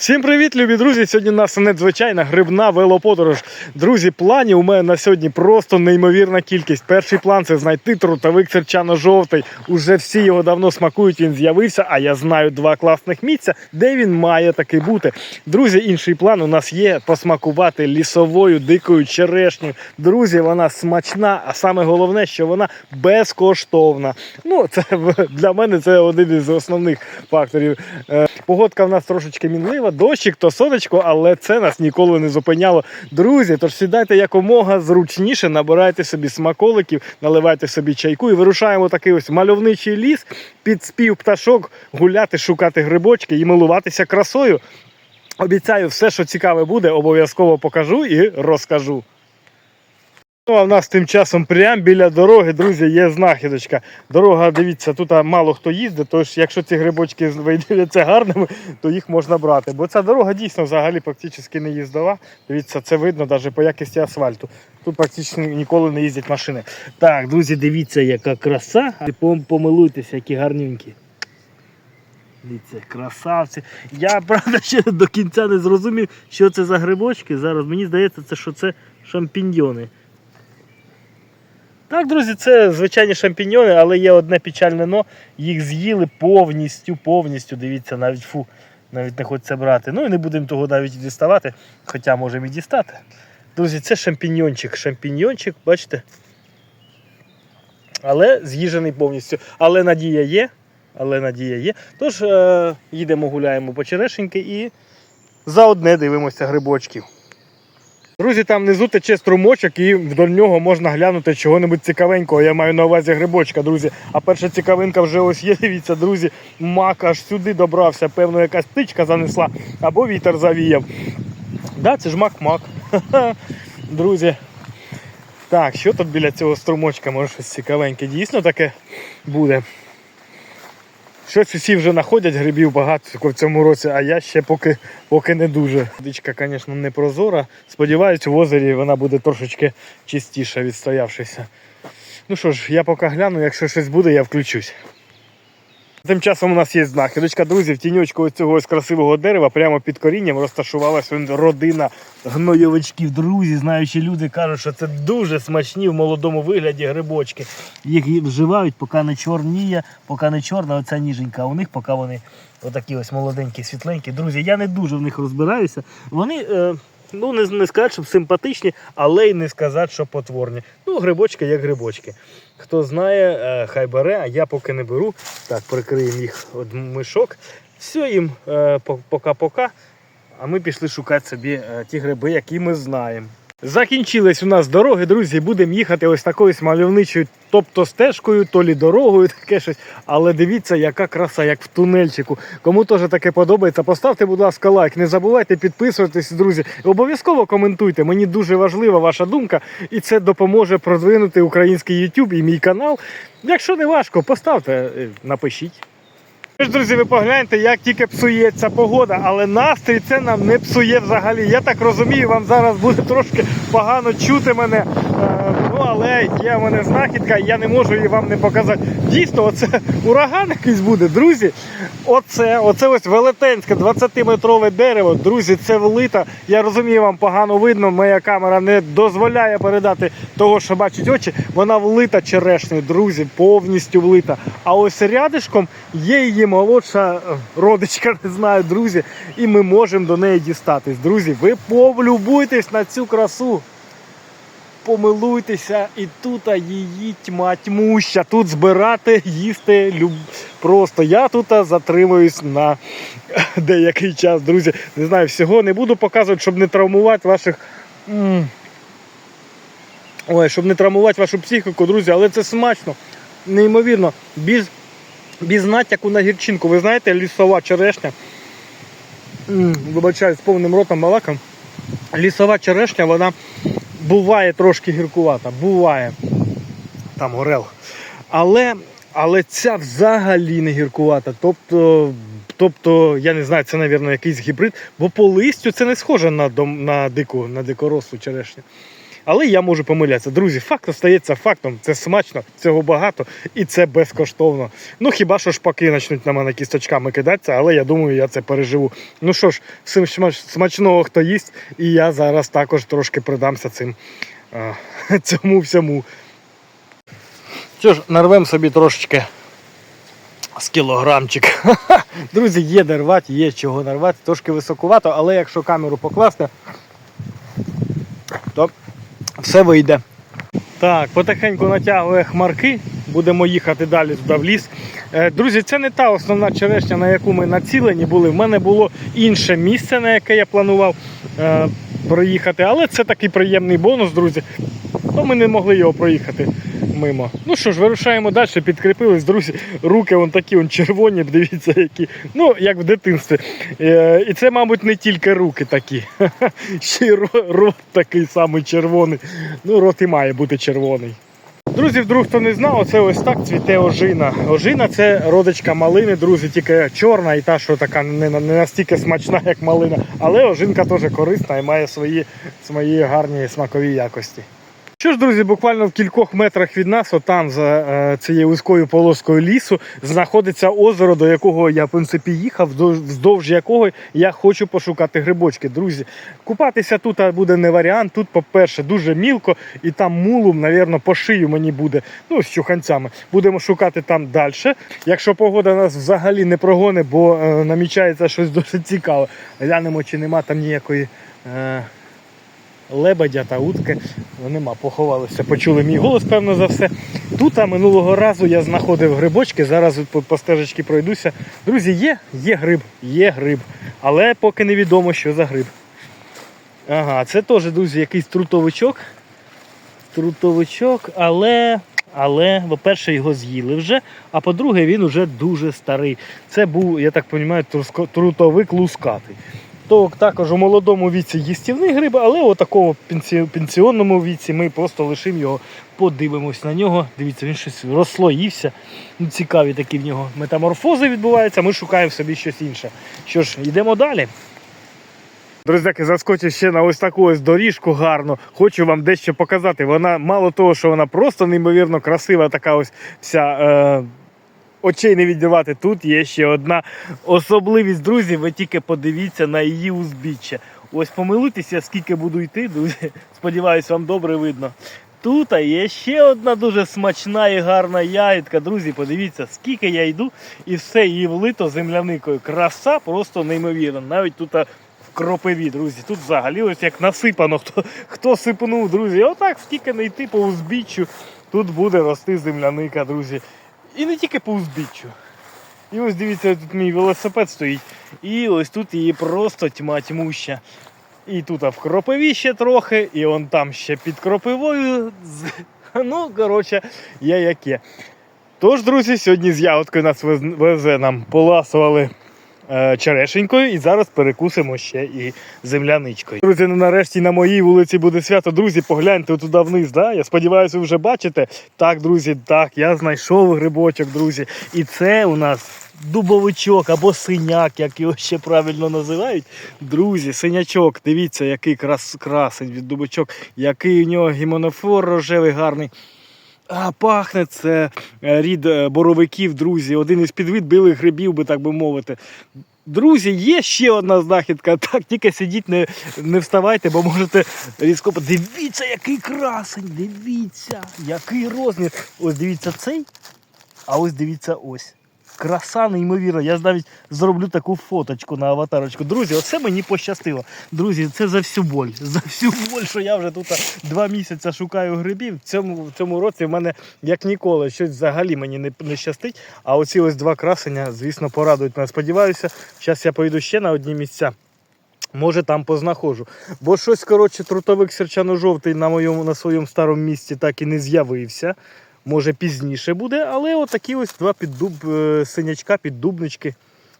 Всім привіт, любі друзі! Сьогодні у нас надзвичайна грибна велоподорож. Друзі, планів у мене на сьогодні просто неймовірна кількість. Перший план це знайти трутовик серчано-жовтий. Уже всі його давно смакують. Він з'явився. А я знаю два класних місця, де він має таки бути. Друзі, інший план у нас є посмакувати лісовою дикою черешнею. Друзі, вона смачна, а саме головне, що вона безкоштовна. Ну, це для мене це один із основних факторів. Погодка в нас трошечки мінлива, дощик, то сонечко, але це нас ніколи не зупиняло. Друзі, тож сідайте якомога зручніше, набирайте собі смаколиків, наливайте собі чайку і вирушаємо такий ось мальовничий ліс під спів пташок, гуляти, шукати грибочки і милуватися красою. Обіцяю, все, що цікаве буде, обов'язково покажу і розкажу. Ну, а в нас тим часом прямо біля дороги, друзі, є знахідочка. Дорога, дивіться, тут мало хто їздить, тож якщо ці грибочки виявляться гарними, то їх можна брати. Бо ця дорога дійсно взагалі практично не їздова. Дивіться, це видно навіть по якості асфальту. Тут практично ніколи не їздять машини. Так, друзі, дивіться, яка краса. Пом- Помилуйтеся, які гарненькі. Дивіться, красавці. Я правда ще до кінця не зрозумів, що це за грибочки. Зараз мені здається, це, що це шампіньйони. Так, друзі, це звичайні шампіньйони, але є одне печальне но. Їх з'їли повністю, повністю. Дивіться, навіть фу, навіть не хочеться брати. Ну і не будемо того навіть діставати, хоча можемо і дістати. Друзі, це шампіньйончик. Шампіньйончик, бачите? Але з'їжений повністю. Але надія є. Але надія є. Тож е, їдемо, гуляємо по черешеньки і заодне дивимося грибочків. Друзі, там внизу тече струмочок і вдоль нього можна глянути чого-небудь цікавенького. Я маю на увазі грибочка, друзі. А перша цікавинка вже ось є. Дивіться, друзі, мак аж сюди добрався. Певно, якась птичка занесла або вітер завіяв. Да, це ж мак-мак. Друзі. Так, що тут біля цього струмочка? Може щось цікавеньке. Дійсно таке буде. Щось усі вже знаходять грибів багато в цьому році, а я ще поки, поки не дуже. Водичка, звісно, не прозора. Сподіваюсь, в озері вона буде трошечки чистіша, відстоявшися. Ну що ж, я поки гляну, якщо щось буде, я включусь. Тим часом у нас є знахідочка, друзі, в тіньочку цього ось красивого дерева, прямо під корінням розташувалася родина гнойовичків. Друзі, знаючі люди кажуть, що це дуже смачні в молодому вигляді грибочки. Їх вживають, поки не чорніє, поки не чорна оця ніженька. У них поки вони отакі ось молоденькі, світленькі. Друзі, я не дуже в них розбираюся. Вони. Е... Ну, не, не сказати, щоб симпатичні, але й не сказати, що потворні. Ну, грибочки як грибочки. Хто знає, е, хай бере, а я поки не беру. Так, прикриємо їх від мишок. Все їм е, пока-пока. А ми пішли шукати собі е, ті гриби, які ми знаємо. Закінчились у нас дороги, друзі. Будемо їхати ось такою мальовничою, тобто стежкою, то лі дорогою, таке щось. Але дивіться, яка краса, як в тунельчику. Кому теж таке подобається, поставте, будь ласка, лайк. Не забувайте підписуватись, друзі. Обов'язково коментуйте. Мені дуже важлива ваша думка, і це допоможе продвинути український YouTube і мій канал. Якщо не важко, поставте, е, напишіть. Друзі, ви погляньте, як тільки псується погода, але настрій це нам не псує взагалі. Я так розумію, вам зараз буде трошки погано чути мене. Але є в мене знахідка, я не можу її вам не показати. Дійсно, оце ураган якийсь буде, друзі. Оце, оце ось велетенське 20-метрове дерево. Друзі, це влита. Я розумію, вам погано видно. Моя камера не дозволяє передати того, що бачать очі. Вона влита черешнею, друзі, повністю влита. А ось рядишком є її молодша родичка, не знаю, друзі, і ми можемо до неї дістатись. Друзі, ви полюбуйтесь на цю красу. Помилуйтеся, і тут її тьма тьмуща. Тут збирати, їсти люб... просто. Я тут затримуюсь на деякий час, друзі. Не знаю, всього не буду показувати, щоб не травмувати ваших. Ой, щоб не травмувати вашу психіку, друзі, але це смачно, неймовірно, без, без натяку на гірчинку. Ви знаєте, лісова черешня. Вибачаю, з повним ротом малаком. Лісова черешня, вона буває трошки гіркувата, буває. Там горел. Але, але ця взагалі не гіркувата. Тобто, тобто, я не знаю, це, мабуть, якийсь гібрид, бо по листю це не схоже на, на дику, на дикорослу черешню. Але я можу помилятися. Друзі, факт остається фактом. Це смачно, цього багато і це безкоштовно. Ну хіба що шпаки почнуть на мене кісточками кидатися, але я думаю, я це переживу. Ну що ж, всім смач- смачного, хто їсть, і я зараз також трошки придамся цим цьому всьому. Що ж, нарвемо собі трошечки з кілограмчик. Друзі, є де рвати, є чого нарвати, трошки високувато, але якщо камеру покласти, то все вийде. Так, потихеньку натягує хмарки, будемо їхати далі туди в ліс. Е, Друзі, це не та основна черешня, на яку ми націлені були. В мене було інше місце, на яке я планував е, проїхати, але це такий приємний бонус, друзі. То ми не могли його проїхати мимо. Ну що ж, вирушаємо далі, підкріпились, друзі. Руки вон такі вон червоні, дивіться, які. Ну, як в дитинстві. Е, і це, мабуть, не тільки руки такі. Ще й рот такий самий червоний. Ну, рот і має бути червоний. Друзі, вдруг хто не знав, це ось так цвіте ожина. Ожина це родичка малини, друзі, тільки чорна і та, що така не, не настільки смачна, як малина. Але ожинка теж корисна і має свої, свої гарні смакові якості. Що ж, друзі, буквально в кількох метрах від нас, отам за е, цією вузькою полоскою лісу, знаходиться озеро, до якого я в принципі їхав, вздовж, якого я хочу пошукати грибочки. Друзі, купатися тут буде не варіант. Тут, по-перше, дуже мілко, і там мулум, навірно, по шию мені буде. Ну, з чуханцями. Будемо шукати там далі. Якщо погода нас взагалі не прогоне, бо е, намічається щось досить цікаве. Глянемо, чи нема там ніякої. Е, лебедя та утки. Ну, нема, поховалися, почули мій голос, певно за все. Тут а минулого разу я знаходив грибочки, зараз по, по пройдуся. Друзі, є, є гриб, є гриб. Але поки невідомо, що за гриб. Ага, це теж, друзі, якийсь трутовичок. Трутовичок, але. Але, по-перше, його з'їли вже, а по-друге, він вже дуже старий. Це був, я так розумію, трутовик лускатий. То також у молодому віці їстівний гриб, але у такому пенсіонному віці ми просто лишимо його, подивимось на нього. Дивіться, він щось розслоївся. Ну, цікаві такі в нього метаморфози відбуваються. Ми шукаємо собі щось інше. Що ж, йдемо далі. Друзяки, заскочив ще на ось таку ось доріжку гарну. Хочу вам дещо показати. Вона мало того, що вона просто неймовірно красива, така ось вся. Е- Очей не віддавати. Тут є ще одна особливість, друзі. Ви тільки подивіться на її узбіччя. Ось помилуйтеся, скільки буду йти, друзі. Сподіваюсь, вам добре видно. Тут є ще одна дуже смачна і гарна ягідка. Друзі, подивіться, скільки я йду, і все її влито земляникою. Краса просто неймовірна. Навіть тут в кропиві, друзі. Тут взагалі ось як насипано. Хто, хто сипнув, друзі. Отак скільки не йти по узбіччю, тут буде рости земляника, друзі. І не тільки по узбіччю. І ось дивіться, тут мій велосипед стоїть. І ось тут її просто тьма тьмуща. І тут в кропиві ще трохи, і он там ще під кропивою. Ну, коротше, я як є. Тож, друзі, сьогодні з ягодкою нас везе нам поласували черешенькою, і зараз перекусимо ще і земляничкою. Друзі, ну нарешті на моїй вулиці буде свято. Друзі, погляньте туди вниз. Да? Я сподіваюся, ви вже бачите. Так, друзі, так, я знайшов грибочок, друзі. І це у нас дубовичок або синяк, як його ще правильно називають. Друзі, синячок, дивіться, який крас, красень від дубочок, який у нього гімонофор рожевий гарний. А пахне це е, рід е, боровиків, друзі. Один із підвид білих грибів, би так би мовити. Друзі, є ще одна знахідка. Так, тільки сидіть, не, не вставайте, бо можете різко. Дивіться, який красень! Дивіться, який розмір. Ось дивіться цей, а ось дивіться ось. Краса неймовірна. Я навіть зроблю таку фоточку на аватарочку. Друзі, оце мені пощастило. Друзі, це за всю боль. За всю боль, що я вже тут два місяці шукаю грибів. В цьому, в цьому році в мене як ніколи щось взагалі мені не, не щастить. А оці ось два красення, звісно, порадують мене. Сподіваюся, зараз я поїду ще на одні місця. Може там познаходжу. Бо щось, коротше, трутовик серчано-жовтий на моєму на своєму старому місці так і не з'явився. Може пізніше буде, але отакі ось два піддуб, е, синячка, піддубнички.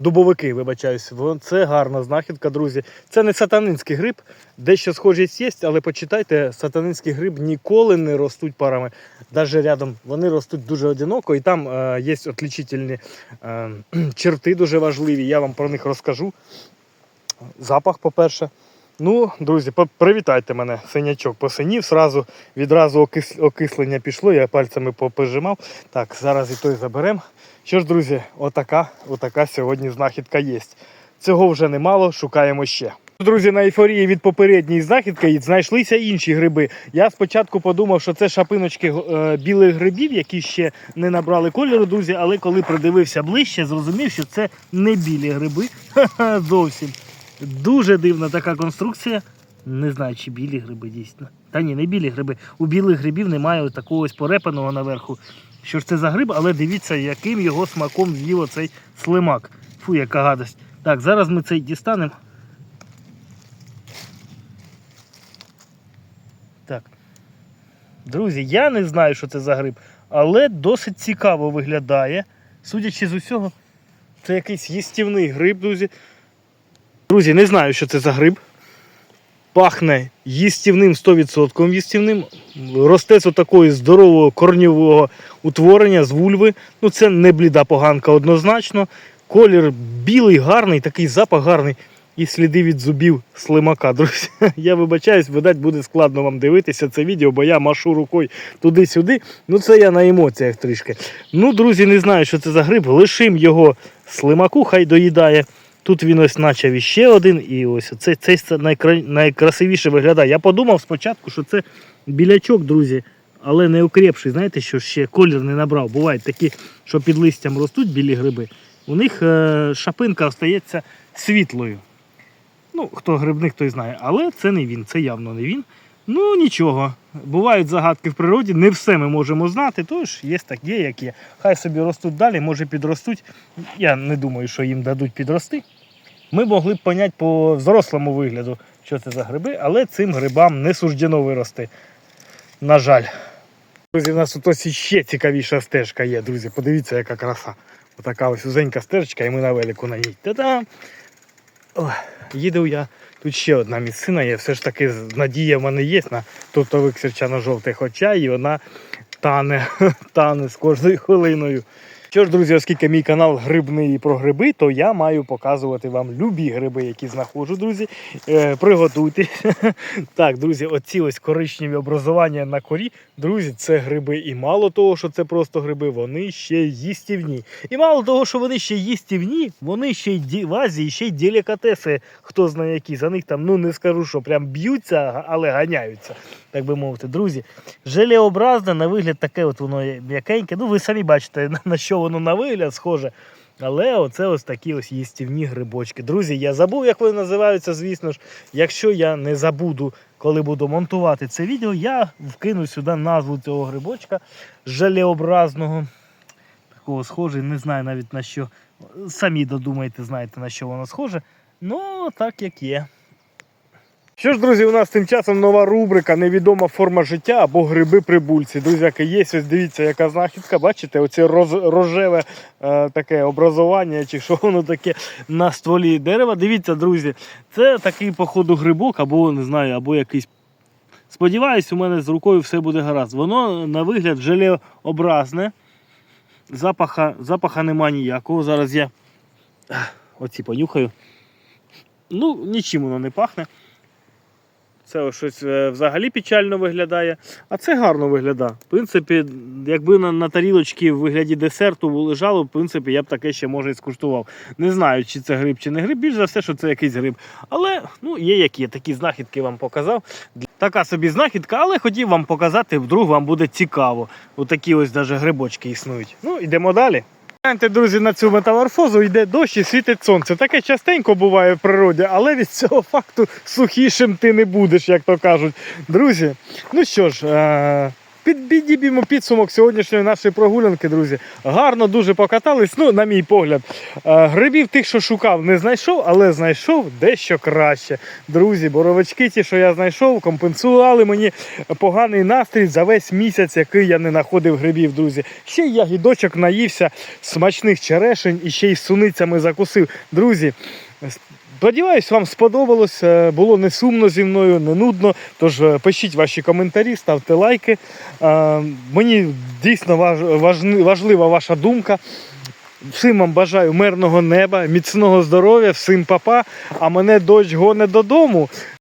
Дубовики, вибачаюсь, це гарна знахідка, друзі. Це не сатанинський гриб, дещо схожість є, але почитайте, сатанинський гриб ніколи не ростуть парами. Навіть рядом вони ростуть дуже одиноко, і там е, є отлічительні е, черти дуже важливі. Я вам про них розкажу. Запах, по-перше, Ну, друзі, привітайте мене. Синячок посинів, сразу, відразу окис... окислення пішло, я пальцями попожимав. Так, зараз і той заберемо. Що ж, друзі, отака, отака сьогодні знахідка є. Цього вже немало, шукаємо ще. Друзі, на ейфорії від попередньої знахідки знайшлися інші гриби. Я спочатку подумав, що це шапиночки е, білих грибів, які ще не набрали кольору, друзі, але коли придивився ближче, зрозумів, що це не білі гриби. Ха-ха, зовсім. Дуже дивна така конструкція. Не знаю, чи білі гриби дійсно. Та ні, не білі гриби. У білих грибів немає такого ось порепаного наверху. Що ж це за гриб, але дивіться, яким його смаком з'їв оцей слимак. Фу, яка гадость. Так, зараз ми цей дістанемо. Так. Друзі, я не знаю, що це за гриб, але досить цікаво виглядає. Судячи з усього, це якийсь їстівний гриб, друзі. Друзі, не знаю, що це за гриб. Пахне їстівним 100% їстівним. Росте з такої здорового корньового утворення з вульви. Ну, це не бліда поганка однозначно. Колір білий, гарний, такий запах гарний. І сліди від зубів слимака. Друзі, я вибачаюсь, видать, буде складно вам дивитися це відео, бо я машу рукою туди-сюди. Ну, це я на емоціях трішки. Ну, друзі, не знаю, що це за гриб. Лишим його слимаку, хай доїдає. Тут він ось начав іще один, і ось цей, цей це найкра... найкрасивіше виглядає. Я подумав спочатку, що це білячок, друзі, але не окрепший. Знаєте, що ще колір не набрав. Бувають такі, що під листям ростуть білі гриби. У них е, шапинка остається світлою. Ну, хто грибник, той знає. Але це не він, це явно не він. Ну нічого. Бувають загадки в природі, не все ми можемо знати, тож є так, є, як є. Хай собі ростуть далі, може підростуть. Я не думаю, що їм дадуть підрости. Ми могли б поняти по взрослому вигляду, що це за гриби, але цим грибам не суждено вирости. На жаль. Друзі, у нас тут ось ще цікавіша стежка є, друзі. Подивіться, яка краса. Отака ось узенька стежечка, і ми на велику на ній. Та-дам! Їду я. Тут ще одна місцина є. Все ж таки надія в мене є на тутовик сірчано-жовтих очей, і вона тане, тане з кожною хвилиною. Що ж, друзі, оскільки мій канал грибний про гриби, то я маю показувати вам любі гриби, які знаходжу, друзі. Е, приготуйтесь. так, друзі, оці ось коричневі образування на корі. Друзі, це гриби. І мало того, що це просто гриби, вони ще їстівні. І мало того, що вони ще їстівні, вони ще й в Азії, ще й делікатеси, хто знає які. За них там, ну не скажу, що прям б'ються, але ганяються, так би мовити. Друзі, желеобразне, на вигляд таке от воно м'якеньке. Ну, ви самі бачите, на- що воно на вигляд схоже. Але оце ось такі ось їстівні грибочки. Друзі, я забув, як вони називаються, звісно ж. Якщо я не забуду, коли буду монтувати це відео, я вкину сюди назву цього грибочка желеобразного. Такого схоже, не знаю навіть на що. Самі додумайте, знаєте, на що воно схоже. Ну, так як є. Що ж, друзі, у нас тим часом нова рубрика Невідома форма життя або гриби прибульці. Друзяки, є ось дивіться, яка знахідка. Бачите, оце роз, рожеве е, таке образування, чи що воно таке на стволі дерева. Дивіться, друзі, це такий, походу, грибок, або не знаю, або якийсь. Сподіваюсь, у мене з рукою все буде гаразд. Воно на вигляд желеобразне. Запаха, запаха нема ніякого. Зараз я оці понюхаю. Ну, нічим воно не пахне. Це ось щось е, взагалі печально виглядає, а це гарно виглядає. В принципі, якби на, на тарілочці в вигляді десерту лежало, в принципі, я б таке ще може і скуштував. Не знаю, чи це гриб, чи не гриб. Більш за все, що це якийсь гриб. Але ну, є як є. Такі знахідки вам показав. Така собі знахідка, але хотів вам показати, вдруг вам буде цікаво. Отакі ось даже грибочки існують. Ну, йдемо далі. Гляньте, друзі, на цю метаморфозу йде дощ і світить сонце. Таке частенько буває в природі, але від цього факту сухішим ти не будеш, як то кажуть. Друзі, ну що ж, е- підбідіб'ємо підсумок сьогоднішньої нашої прогулянки, друзі. Гарно дуже покатались. Ну, на мій погляд, Е, грибів тих, що шукав, не знайшов, але знайшов дещо краще. Друзі, боровички, ті, що я знайшов, компенсували мені поганий настрій за весь місяць, який я не знаходив грибів, друзі. Ще й ягідочок наївся смачних черешень і ще й суницями закусив. Друзі. Сподіваюсь, вам сподобалось. Е, Було не сумно зі мною, не нудно. Тож е, пишіть ваші коментарі, ставте лайки. Е, Мені дійсно важлива ваша думка. Всім вам бажаю мирного неба, міцного здоров'я, всім папа. А мене дощ гоне додому.